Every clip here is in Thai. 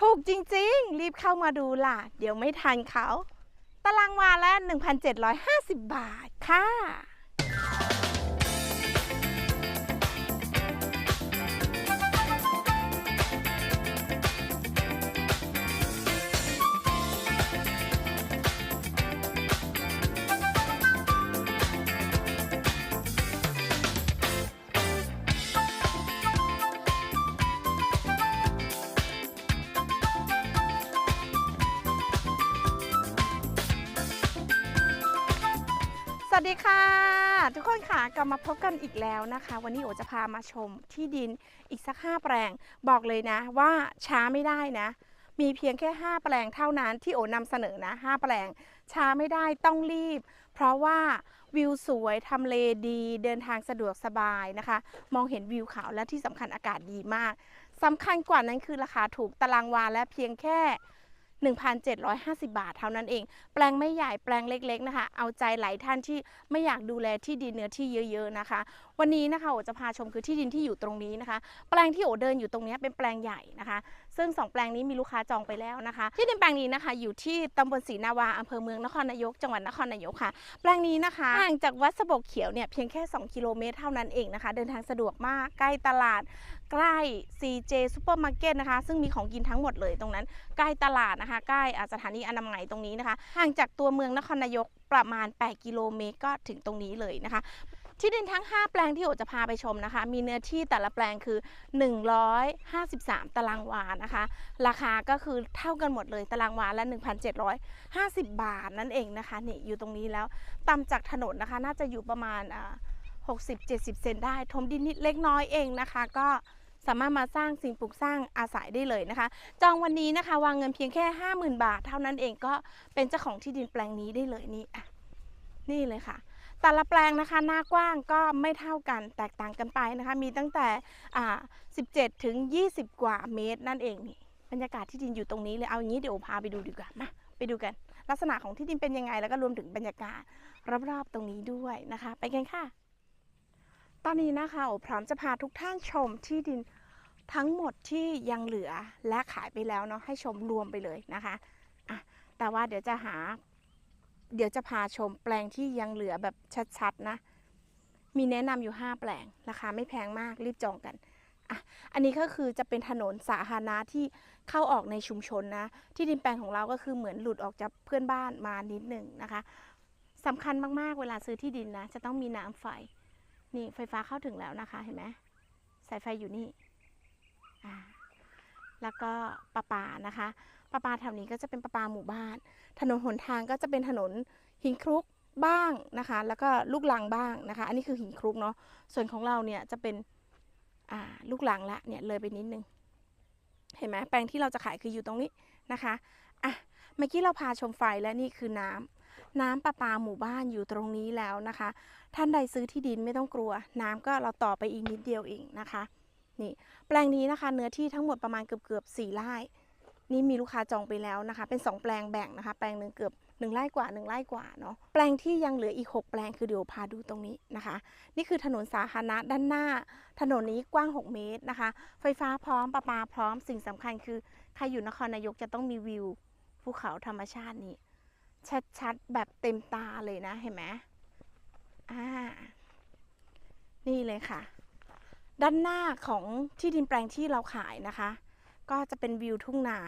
ถูกจริงๆ รีบเข้ามาดูล่ะ เดี๋ยวไม่ทันเขา ตารางวาละ 1,750 บาทค่ะ วัสดีค่ะ ทุกคนค่ะกลับมาพบกันอีกแล้วนะคะ วันนี้โอจะพามาชมที่ดินอีกสัก5แปลง บอกเลยนะว่าช้าไม่ได้นะ มีเพียงแค่ 5 แปลงเท่านั้นที่โอนำเสนอนะ 5 แปลง ช้าไม่ได้ต้องรีบ เพราะว่าวิวสวยทำเลดี เดินทางสะดวกสบายนะคะ มองเห็นวิวเขาและที่สำคัญอากาศดีมากสำคัญกว่านั้นคือราคาถูกตารางวาและเพียงแค่ 1,750 บาทเท่านั้นเอง แปลงไม่ใหญ่แปลงเล็กๆนะคะ เอาใจหลายท่านที่ไม่อยากดูแลที่ดินเนื้อที่เยอะๆนะคะ วันนี้นะคะโอจะพาชมคือที่ดินที่อยู่ตรงนี้นะคะ แปลงที่โอเดินอยู่ตรงนี้เป็นแปลงใหญ่นะคะ ซึ่งสองแปลงนี้มีลูกค้าจองไปแล้วนะคะ ที่ดินแปลงนี้นะคะ อยู่ที่ตำบลศรีนาวาอำเภอเมืองนครนายก จังหวัดนครนายกค่ะ แปลงนี้นะคะห่างจากวัดสบกเขียวเนี่ยเพียงแค่ 2 กิโลเมตรเท่านั้นเองนะคะ เดินทางสะดวกมากใกล้ตลาดใกล้ CJ Supermarket นะคะ ซึ่งมีของกินทั้งหมดเลยตรงนั้น ใกล้ตลาดนะคะ ใกล้สถานีอนามัยตรงนี้นะคะ ห่างจากตัวเมืองนครนายกประมาณ 8 กิโลเมตรก็ถึงตรงนี้เลยนะคะ ที่ดินทั้ง 5 แปลงที่โอจะพาไปชมนะคะ มีเนื้อที่แต่ละแปลงคือ 153 ตารางวานะคะ ราคาก็คือเท่ากันหมดเลยตารางวาละ 1,750 บาทนั่นเองนะคะนี่อยู่ตรงนี้แล้วต่ำจากถนนนะคะ น่าจะอยู่ประมาณ60-70 เซนได้ทมดินนิดเล็กน้อยเองนะคะ ก็สามารถมาสร้างสิ่งปลูกสร้างอาศัยได้เลยนะคะ จองวันนี้นะคะ วางเงินเพียงแค่ 50,000 บาท เท่านั้นเองก็เป็นเจ้าของที่ดินแปลงนี้ได้เลยนี่อะนี่เลยค่ะ แต่ละแปลงนะคะหน้ากว้างก็ไม่เท่ากันแตกต่างกันไปนะคะ มีตั้งแต่อ่า17 ถึง 20 กว่าเมตรนั่นเองนี่บรรยากาศที่ดินอยู่ตรงนี้เลยเอาอย่างนี้เดี๋ยวพาไปดูดีกว่ามาไปดูกัน ลักษณะของที่ดินเป็นยังไง แล้วก็รวมถึงบรรยากาศรอบๆตรงนี้ด้วยนะคะ ไปกันค่ะ ตอนนี้นะคะโอพร้อมจะพาทุกท่านชมที่ดินทั้งหมดที่ยังเหลือและขายไปแล้วเนาะให้ชมรวมไปเลยนะคะอะแต่ว่าเดี๋ยวจะหา เดี๋ยวจะพาชมแปลงที่ยังเหลือแบบชัดๆนะ มีแนะนำอยู่ 5 แปลง ราคาไม่แพงมากรีบจองกันอะอันนี้ก็คือจะเป็นถนนสาธารณะที่เข้าออกในชุมชนนะ ที่ดินแปลงของเราก็คือเหมือนหลุดออกจากเพื่อนบ้านมานิดหนึ่งนะคะสำคัญมากๆเวลาซื้อที่ดินนะ จะต้องมีน้ำไฟ นี่ไฟฟ้าเข้าถึงแล้วนะคะเห็นไหมสายไฟอยู่นี่อ่าแล้วก็ประปานะคะ ประปาแถวนี้ก็จะเป็นประปาหมู่บ้าน ถนนหนทางก็จะเป็นถนนหินคลุกบ้างนะคะ แล้วก็ลูกลังบ้างนะคะ อันนี้คือหินคลุกเนาะ ส่วนของเราเนี่ยจะเป็นลูกลังละเนี่ยเลยไปนิดนึง เห็นไหมแปลงที่เราจะขายคืออยู่ตรงนี้นะคะอะเมื่อกี้เราพาชมไฟและนี่คือน้ำน้ำประปาหมู่บ้านอยู่ตรงนี้แล้วนะคะ ท่านใดซื้อที่ดินไม่ต้องกลัว น้ำก็เราต่อไปอีกนิดเดียวเองนะคะนี่แปลงนี้นะคะเนื้อที่ทั้งหมดประมาณเกือบเกือบสี่ไร่ นี่มีลูกค้าจองไปแล้วนะคะ เป็น 2 แปลงแบ่งนะคะ แปลงหนึ่งเกือบ1ไร่กว่า1ไร่กว่าเนาะแปลงที่ยังเหลืออีก 6 แปลงคือเดี๋ยวพาดูตรงนี้นะคะ นี่คือถนนสาธารณะด้านหน้า ถนนนี้กว้าง 6 เมตรนะคะ ไฟฟ้าพร้อมประปาพร้อมสิ่งสำคัญคือใครอยู่นครนายกจะต้องมีวิวภูเขาธรรมชาตินี้ ชัดๆ แบบเต็มตาเลยนะเห็นไหมอ่านี่เลยค่ะ ด้านหน้าของที่ดินแปลงที่เราขายนะคะ ก็จะเป็นวิวทุ่งนา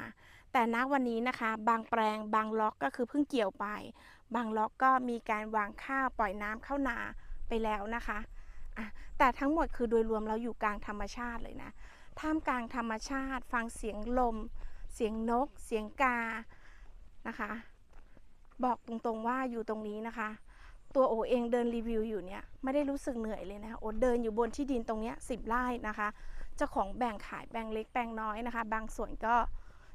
แต่ณวันนี้นะคะ บางแปลงบางล็อกก็คือเพิ่งเกี่ยวไป บางล็อกก็มีการวางข้าวปล่อยน้ำเข้านาไปแล้วนะคะะแต่ทั้งหมดคือโดยรวมเราอยู่กลางธรรมชาติเลยนะท่ามกลางธรรมชาติ ฟังเสียงลม เสียงนก เสียงกานะคะ บอกตรงๆว่าอยู่ตรงนี้นะคะ ตัวโอเองเดินรีวิวอยู่เนี่ยไม่ได้รู้สึกเหนื่อยเลยนะโอเดินอยู่บนที่ดินตรงเนี้ยสิบไร่นะคะ เจ้าของแบ่งขายแปลงเล็กแปลงน้อยนะคะ บางส่วนก็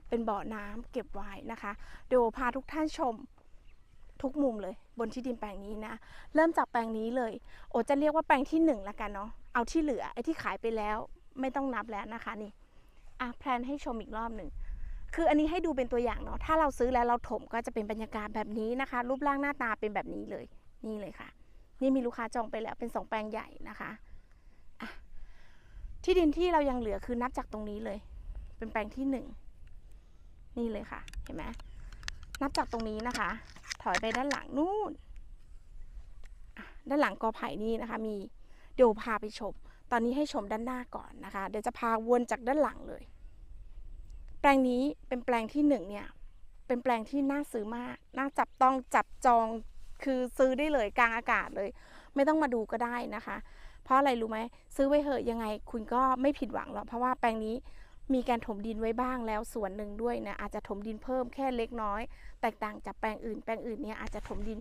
เป็นบ่อน้ำเก็บไว้นะคะเดี๋ยวพาทุกท่านชมทุกมุมเลยบนที่ดินแปลงนี้นะ เริ่มจากแปลงนี้เลย โอจะเรียกว่าแปลงที่หนึ่งละกันเนาะเอาที่เหลือไอ้ที่ขายไปแล้วไม่ต้องนับแล้วนะคะนี่อะแพลนให้ชมอีกรอบหนึ่งคืออันนี้ให้ดูเป็นตัวอย่างเนาะถ้าเราซื้อแล้วเราถมก็จะเป็นบรรยากาศแบบนี้นะคะ รูปร่างหน้าตาเป็นแบบนี้เลย นี่เลยค่ะ นี่มีลูกค้าจองไปแล้วเป็นสองแปลงใหญ่นะคะ ที่ดินที่เรายังเหลือคือนับจากตรงนี้เลย เป็นแปลงที่หนึ่งนี่เลยค่ะ เห็นไหมนับจากตรงนี้นะคะ ถอยไปด้านหลังนู่นด้านหลังกอไผ่นี่นะคะ มีเดี๋ยวพาไปชม ตอนนี้ให้ชมด้านหน้าก่อนนะคะ เดี๋ยวจะพาวนจากด้านหลังเลย แปลงนี้เป็นแปลงที่หนึ่งเนี่ย เป็นแปลงที่น่าซื้อมาก น่าจับต้องจับจอง คือซื้อได้เลยกลางอากาศเลย ไม่ต้องมาดูก็ได้นะคะ เพราะอะไรรู้ไหมซื้อไว้เหอะยังไงคุณก็ไม่ผิดหวังหรอกเพราะว่าแปลงนี้มีการถมดินไว้บ้างแล้วส่วนหนึ่งด้วยนะอาจจะถมดินเพิ่มแค่เล็กน้อย แตกต่างจากแปลงอื่น แปลงอื่นเนี่ยอาจจะถมดิน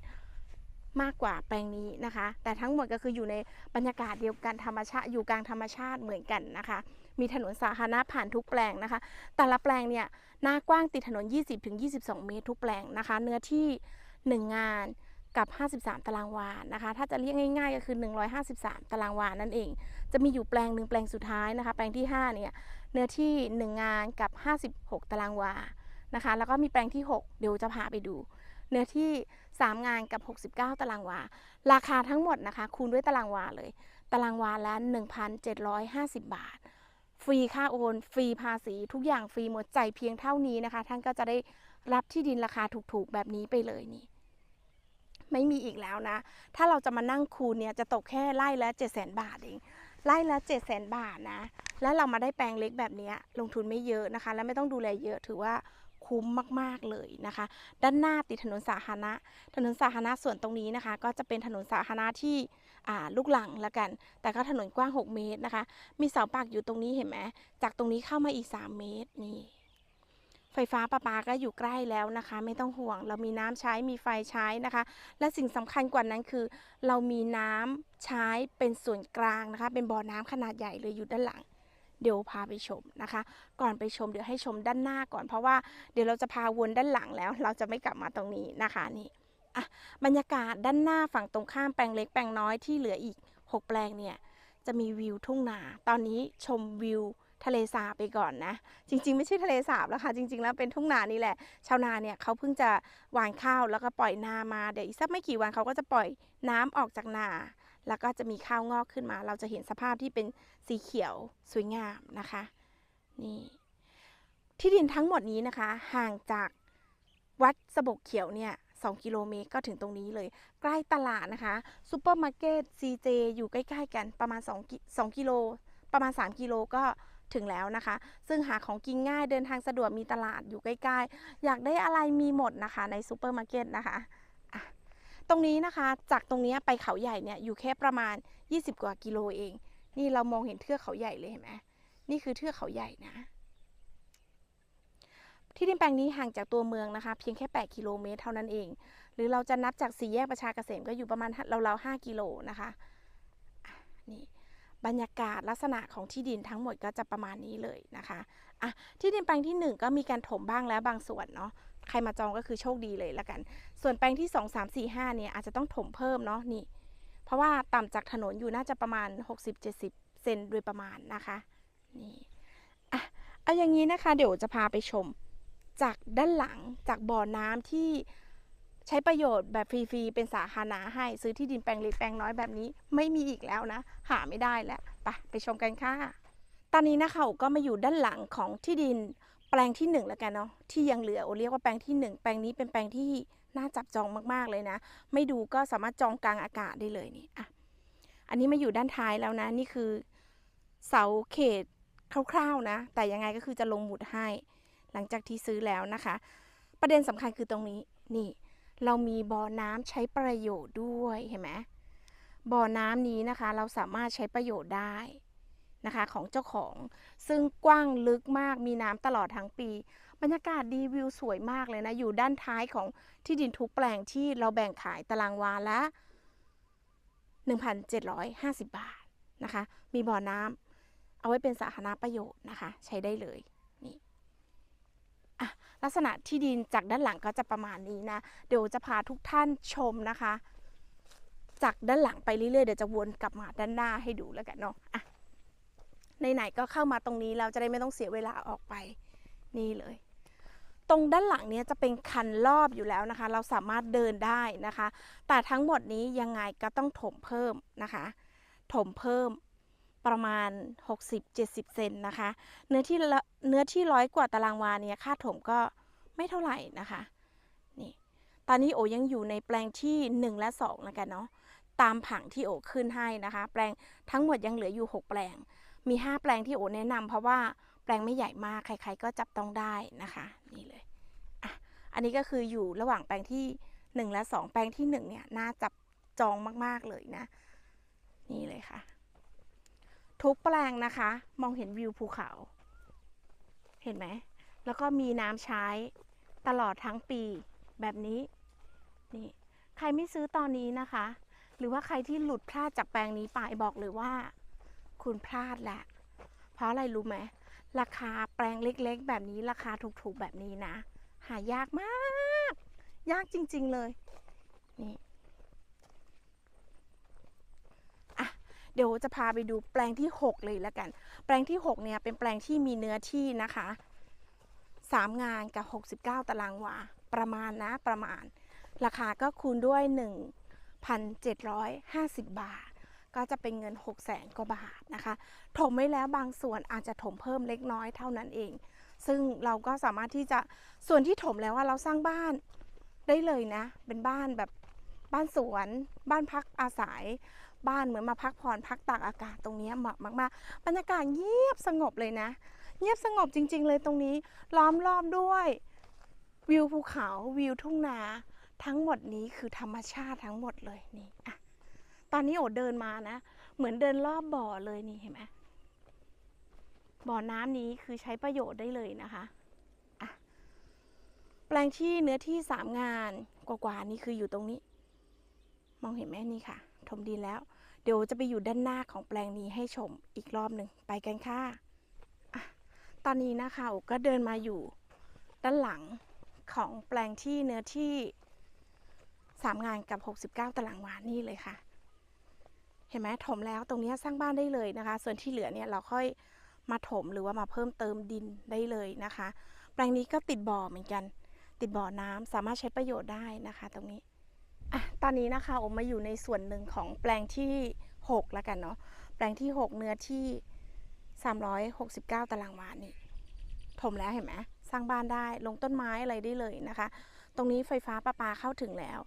มากกว่าแปลงนี้นะคะ แต่ทั้งหมดก็คืออยู่ในบรรยากาศเดียวกันธรรมชาติอยู่กลางธรรมชาติเหมือนกันนะคะ มีถนนสาธารณะผ่านทุกแปลงนะคะ แต่ละแปลงเนี่ยหน้ากว้างติดถนน 20-22 เมตรทุกแปลงนะคะ เนื้อที่ 1 งาน กับ 53 ตารางวานะคะ ถ้าจะเรียกง่าย ๆ ก็คือ 153 ตารางวานั่นเอง จะมีอยู่แปลงหนึ่งแปลงสุดท้ายนะคะ แปลงที่ 5 เนี่ย เนื้อที่ 1 งานกับ 56 ตารางวา นะคะ แล้วก็มีแปลงที่ 6 เดี๋ยวจะพาไปดู เนื้อที่ 3 งานกับ 69 ตารางวา ราคาทั้งหมดนะคะ คูณด้วยตารางวาเลย ตารางวาละ 1,750 บาท ฟรีค่าโอน ฟรีภาษี ทุกอย่างฟรีหมดใจเพียงเท่านี้นะคะ ท่านก็จะได้รับที่ดินราคาถูกๆ แบบนี้ไปเลยนี่ ไม่มีอีกแล้วนะ ถ้าเราจะมานั่งคูณเนี่ยจะตกแค่ไร่ละ7 0 0 0 0 บาทเองไร่ละ7 0 0 0 0 บาทนะ แล้วเรามาได้แปลงเล็กแบบนี้ลงทุนไม่เยอะนะคะ และไม่ต้องดูแลเยอะถือว่าคุ้มมาก ๆ เลยนะคะ ด้านหน้าติดถนนสาธารณะ ถนนสาธารณะส่วนตรงนี้นะคะ ก็จะเป็นถนนสาธารณะที่ลูกหลังละกัน แต่ก็ถนนกว้าง 6 เมตรนะคะ มีเสาปักอยู่ตรงนี้เห็นไหมจากตรงนี้เข้ามาอีก 3 เมตรนี่ ไฟฟ้าประปาก็อยู่ใกล้แล้วนะคะ ไม่ต้องห่วง เรามีน้ำใช้มีไฟใช้นะคะ และสิ่งสำคัญกว่านั้นคือ เรามีน้ำใช้เป็นส่วนกลางนะคะ เป็นบ่อน้ำขนาดใหญ่เลยอยู่ด้านหลัง เดี๋ยวพาไปชมนะคะ ก่อนไปชมเดี๋ยวให้ชมด้านหน้าก่อนเพราะว่าเดี๋ยวเราจะพาวนด้านหลังแล้ว เราจะไม่กลับมาตรงนี้นะคะนี่อะบรรยากาศด้านหน้าฝั่งตรงข้ามแปลงเล็กแปลงน้อยที่เหลืออีก 6 แปลงเนี่ยจะมีวิวทุ่งนา ตอนนี้ชมวิว ทะเลสาบไปก่อนนะ จริง ๆ ไม่ใช่ทะเลสาบแล้วค่ะ จริง ๆ แล้วเป็นทุ่งนานี่แหละ ชาวนาเนี่ยเขาเพิ่งจะหว่านข้าวแล้วก็ปล่อยนามาเดี๋ยวอีกสักไม่กี่วันเขาก็จะปล่อยน้ำออกจากนา แล้วก็จะมีข้าวงอกขึ้นมา เราจะเห็นสภาพที่เป็นสีเขียวสวยงามนะคะนี่ที่ดินทั้งหมดนี้นะคะ ห่างจากวัดสบกเขียวเนี่ย2กิโลเมตรก็ถึงตรงนี้เลย ใกล้ตลาดนะคะซูเปอร์มาร์เก็ต CJ อยู่ใกล้ ๆ กันประมาณ2กิ2กิโลประมาณ 3 กิโลก็ ถึงแล้วนะคะ ซึ่งหาของกินง่ายเดินทางสะดวกมีตลาดอยู่ใกล้ๆ อยากได้อะไรมีหมดนะคะในซูเปอร์มาร์เก็ตนะคะตรงนี้นะคะจากตรงนี้ไปเขาใหญ่เนี่ยอยู่แค่ประมาณ 20 กว่ากิโลเอง นี่เรามองเห็นเทือกเขาใหญ่เลยเห็นไหมนี่คือเทือกเขาใหญ่นะ ที่ดินแปลงนี้ห่างจากตัวเมืองนะคะ เพียงแค่ 8 กิโลเมตรเท่านั้นเอง หรือเราจะนับจากสี่แยกประชาเกษมก็อยู่ประมาณเราๆ5กิโลนะคะนี่ บรรยากาศลักษณะของที่ดินทั้งหมดก็จะประมาณนี้เลยนะคะอะที่ดินแปลงที่ 1 ก็มีการถมบ้างแล้วบางส่วนเนาะใครมาจองก็คือโชคดีเลยละกัน ส่วนแปลงที่ 2 3 4 5เนี่ยอาจจะต้องถมเพิ่มเนาะนี่ เพราะว่าต่ำจากถนนอยู่น่าจะประมาณ 60-70 เซนโดยประมาณนะคะนี่อะเอาอย่างนี้นะคะ เดี๋ยวจะพาไปชมจากด้านหลังจากบ่อน้ำที่ ใช้ประโยชน์แบบฟรีๆ เป็นสาธารณะให้ซื้อที่ดินแปลงเล็กแปลงน้อยแบบนี้ไม่มีอีกแล้วนะ หาไม่ได้แล้วไปไปชมกันค่ะ ตอนนี้นะคะก็มาอยู่ด้านหลังของที่ดินแปลงที่หนึ่งแล้วกันเนาะที่ยังเหลือโอเรียกว่าแปลงที่หนึ่งแปลงนี้เป็นแปลงที่น่าจับจองมากๆเลยนะ ไม่ดูก็สามารถจองกลางอากาศได้เลยนี่อะอันนี้มาอยู่ด้านท้ายแล้วนะ นี่คือเสาเขตคร่าวๆนะ แต่ยังไงก็คือจะลงหมุดให้ หลังจากที่ซื้อแล้วนะคะ ประเด็นสำคัญคือตรงนี้นี่ เรามีบ่อน้ำใช้ประโยชน์ด้วยเห็นไหมบ่อน้ำนี้นะคะ เราสามารถใช้ประโยชน์ได้นะคะ ของเจ้าของซึ่งกว้างลึกมากมีน้ำตลอดทั้งปี บรรยากาศดีวิวสวยมากเลยนะ อยู่ด้านท้ายของที่ดินทุกแปลงที่เราแบ่งขายตารางวาละ 1,750 บาทนะคะ มีบ่อน้ำเอาไว้เป็นสาธารณประโยชน์นะคะ ใช้ได้เลย อะลักษณะที่ดินจากด้านหลังก็จะประมาณนี้นะ เดี๋ยวจะพาทุกท่านชมนะคะ จากด้านหลังไปเรื่อยๆเดี๋ยวจะวนกลับมาด้านหน้าให้ดูแล้วกันเนาะอะไหนๆก็เข้ามาตรงนี้เราจะได้ไม่ต้องเสียเวลาออกไปนี่เลย ตรงด้านหลังเนี้ยจะเป็นคันรอบอยู่แล้วนะคะ เราสามารถเดินได้นะคะ แต่ทั้งหมดนี้ยังไงก็ต้องถมเพิ่มนะคะ ถมเพิ่ม ประมาณ 60-70 เซนนะคะ เนื้อที่เนื้อที่ร้อยกว่าตารางวาเนี่ยค่าถมก็ไม่เท่าไหร่นะคะนี่ตอนนี้โอยังอยู่ในแปลงที่ 1 และ2แล้วกันเนาะตามผังที่โอขึ้นให้นะคะ แปลงทั้งหมดยังเหลืออยู่ 6 แปลง มี 5 แปลงที่โอแนะนำเพราะว่าแปลงไม่ใหญ่มากใคร ๆ ก็จับต้องได้นะคะนี่เลยอะอันนี้ก็คืออยู่ระหว่างแปลงที่ 1 และ 2 แปลงที่ 1 เนี่ยน่าจับจองมากๆเลยนะ นี่เลยค่ะ ทุกแปลงนะคะ มองเห็นวิวภูเขา เห็นไหม แล้วก็มีน้ำใช้ตลอดทั้งปีแบบนี้ นี่ ใครไม่ซื้อตอนนี้นะคะ หรือว่าใครที่หลุดพลาดจากแปลงนี้ไปบอกเลยว่า คุณพลาดแหละ เพราะอะไรรู้ไหม ราคาแปลงเล็กๆ แบบนี้ราคาถูกๆแบบนี้นะ หายากมาก ยากจริง ๆ เลย นี่อะ เดี๋ยวจะพาไปดูแปลงที่ 6 เลยแล้วกัน แปลงที่ 6 เนี่ยเป็นแปลงที่มีเนื้อที่นะคะ 3 งานกับ 69 ตารางวา ประมาณนะประมาณ ราคาก็คูณด้วย 1,750 บาท ก็จะเป็นเงิน 6 0แสนกว่าบาทนะคะ ถมไว้แล้วบางส่วนอาจจะถมเพิ่มเล็กน้อยเท่านั้นเอง ซึ่งเราก็สามารถที่จะส่วนที่ถมแล้วว่าเราสร้างบ้านได้เลยนะ เป็นบ้านแบบบ้านสวน บ้านพักอาศัย บ้านเหมือนมาพักผ่อนพักตากอากาศตรงนี้เหมาะมากๆ บรรยากาศเงียบสงบเลยนะ เงียบสงบจริง ๆ เลยตรงนี้ล้อมรอบด้วยวิวภูเขาวิวทุ่งนาทั้งหมดนี้คือธรรมชาติทั้งหมดเลยนี่อะตอนนี้โอเดินมานะ เหมือนเดินรอบบ่อเลยนี่เห็นไหมบ่อน้ำนี้คือใช้ประโยชน์ได้เลยนะคะอะแปลงที่เนื้อที่สามงานกว่าๆนี่คืออยู่ตรงนี้ มองเห็นไหมนี่ค่ะ ถมดินแล้ว เดี๋ยวจะไปอยู่ด้านหน้าของแปลงนี้ให้ชมอีกรอบหนึ่งไปกันค่ะอะตอนนี้นะคะก็เดินมาอยู่ด้านหลังของแปลงที่เนื้อที่สามงานกับ 69 ตารางวานี่เลยค่ะ เห็นไหมถมแล้วตรงนี้สร้างบ้านได้เลยนะคะ ส่วนที่เหลือเนี่ยเราค่อยมาถมหรือว่ามาเพิ่มเติมดินได้เลยนะคะ แปลงนี้ก็ติดบ่อเหมือนกัน ติดบ่อน้ำสามารถใช้ประโยชน์ได้นะคะ ตรงนี้ อะตอนนี้นะคะโอมาอยู่ในส่วนหนึ่งของแปลงที่ 6 แล้วกันเนาะแปลงที่ 6 เนื้อที่ 369 ตารางวานี่ถมแล้วเห็นไหมสร้างบ้านได้ลงต้นไม้อะไรได้เลยนะคะ ตรงนี้ไฟฟ้าประปาเข้าถึงแล้ว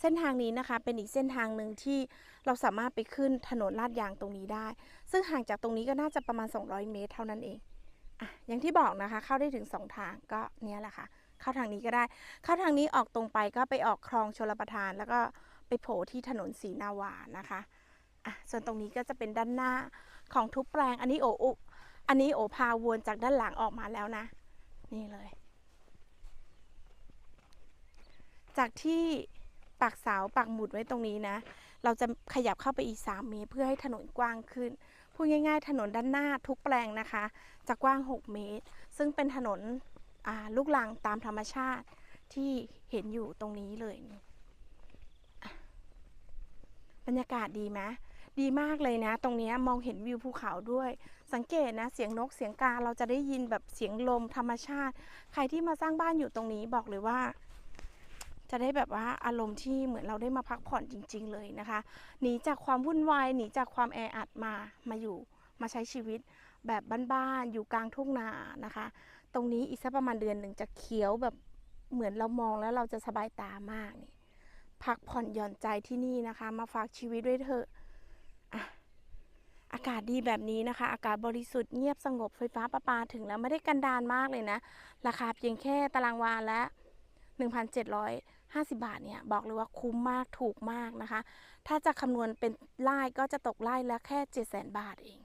เส้นทางนี้นะคะเป็นอีกเส้นทางหนึ่งที่เราสามารถไปขึ้นถนนลาดยางตรงนี้ได้ ซึ่งห่างจากตรงนี้ก็น่าจะประมาณ 200 เมตรเท่านั้นเองอะอย่างที่บอกนะคะเข้าได้ถึง 2 ทางก็เนี้ยแหละค่ะ เข้าทางนี้ก็ได้ เข้าทางนี้ออกตรงไปก็ไปออกคลองชลประทาน แล้วก็ไปโผล่ที่ถนนศรีนาวานะคะอะส่วนตรงนี้ก็จะเป็นด้านหน้าของทุกแปลง อันนี้โออุอันนี้โอพาวนจากด้านหลังออกมาแล้วนะ นี่เลย จากที่ปักเสาปักหมุดไว้ตรงนี้นะ เราจะขยับเข้าไปอีก 3 เมตร เพื่อให้ถนนกว้างขึ้น พูดง่าย ๆ ถนนด้านหน้าทุกแปลงนะคะ จะกว้าง 6 เมตร ซึ่งเป็นถนน ลูกลังตามธรรมชาติที่เห็นอยู่ตรงนี้เลย บรรยากาศดีไหมดีมากเลยนะ ตรงนี้มองเห็นวิวภูเขาด้วย สังเกตนะเสียงนกเสียงกาเราจะได้ยินแบบเสียงลมธรรมชาติ ใครที่มาสร้างบ้านอยู่ตรงนี้บอกเลยว่า จะได้แบบว่าอารมณ์ที่เหมือนเราได้มาพักผ่อนจริง ๆ เลยนะคะหนีจากความวุ่นวายหนีจากความแออัดมามาอยู่มาใช้ชีวิตแบบบ้านๆอยู่กลางทุ่งนานะคะ ตรงนี้อีกสักประมาณเดือนหนึ่งจะเขียวแบบเหมือนเรามองแล้วเราจะสบายตามากนี่พักผ่อนหย่อนใจที่นี่นะคะ มาฝากชีวิตด้วยเถอะอากาศดีแบบนี้นะคะ อากาศบริสุทธิ์เงียบสงบไฟฟ้าประปาถึงแล้วไม่ได้กันดานมากเลยนะ ราคาเพียงแค่ตารางวาละ1,750 บาทเนี่ย บอกเลยว่าคุ้มมากถูกมากนะคะ ถ้าจะคำนวณเป็นไร่ก็จะตกไร่ละแค่ 700,000 บาทเอง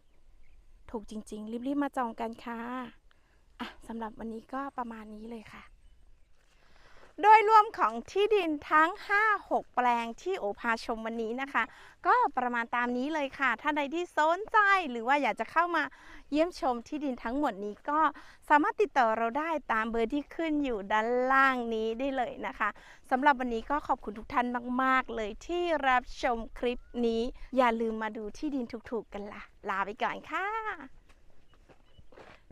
ถูกจริง ๆ รีบๆมาจองกันค่ะ อะสำหรับวันนี้ก็ประมาณนี้เลยค่ะ โดยรวมของที่ดินทั้ง 5-6 แปลงที่โอพาชมวันนี้นะคะ ก็ประมาณตามนี้เลยค่ะ ถ้าใดที่สนใจหรือว่าอยากจะเข้ามาเยี่ยมชมที่ดินทั้งหมดนี้ก็สามารถติดต่อเราได้ตามเบอร์ที่ขึ้นอยู่ด้านล่างนี้ได้เลยนะคะสำหรับวันนี้ก็ขอบคุณทุกท่านมาก ๆ เลยที่รับชมคลิปนี้ อย่าลืมมาดูที่ดินถูกๆกันละลาไปก่อนค่ะ